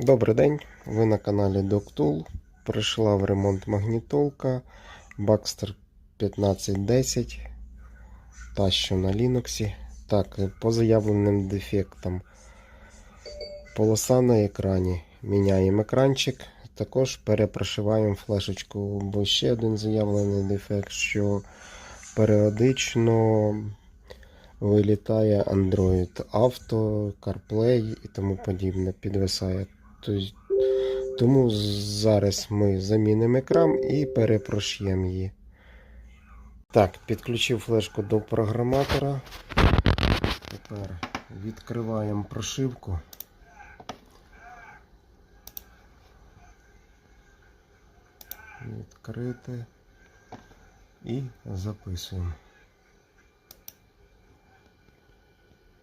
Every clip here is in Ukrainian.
Добрий день, ви на каналі DocTool. Прийшла в ремонт магнітолка Baxter 1510. Та, що на Linux. Так, по заявленим дефектам. Полоса на екрані. Міняємо екранчик. Також перепрошиваємо флешечку, бо ще один заявлений дефект, що періодично вилітає Android Auto, CarPlay і тому подібне, підвисає. Тому зараз ми замінимо екран і перепрошуємо її. Так, підключив флешку до програматора. Тепер відкриваємо прошивку. Відкрити і записуємо.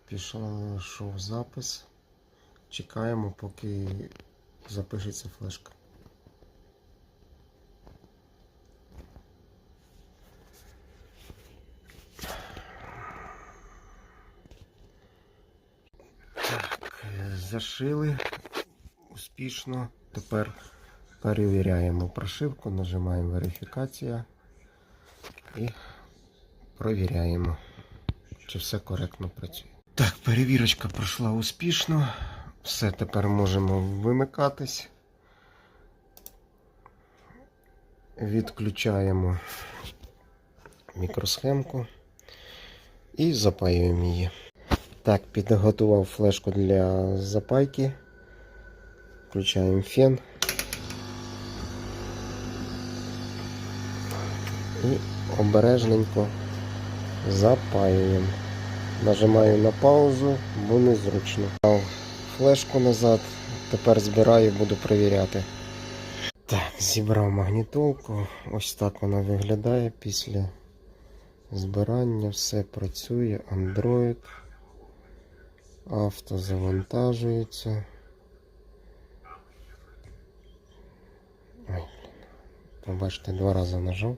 Пішов запис. Чекаємо, поки запишеться флешка. Зашили успішно. Тепер перевіряємо прошивку, нажимаємо верифікація і провіряємо, чи все коректно працює. Так, перевірочка пройшла успішно. Все, тепер можемо вимикатись. Відключаємо мікросхемку і запаюємо її. Так, підготував флешку для запайки. Включаємо фен. І обережненько запаюємо. Нажимаю на паузу, бо незручно. Флешку назад, тепер збираю, буду перевіряти. Так, зібрав магнітолку. Ось так вона виглядає після збирання. Все працює. Android. Авто завантажується. Ой. Побачите, два рази нажав.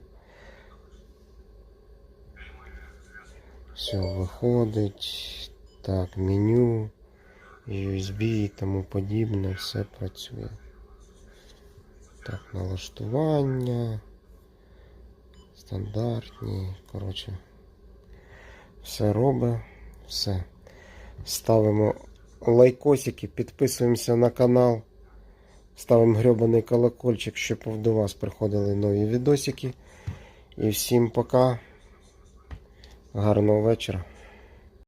Все виходить. Так, меню, USB і тому подібне, все працює. Так, налаштування. Стандартні. Коротше. Все робить. Все. Ставимо лайкосики, підписуємося на канал. Ставимо гребаний колокольчик, щоб до вас приходили нові відосики. І всім пока. Гарного вечора.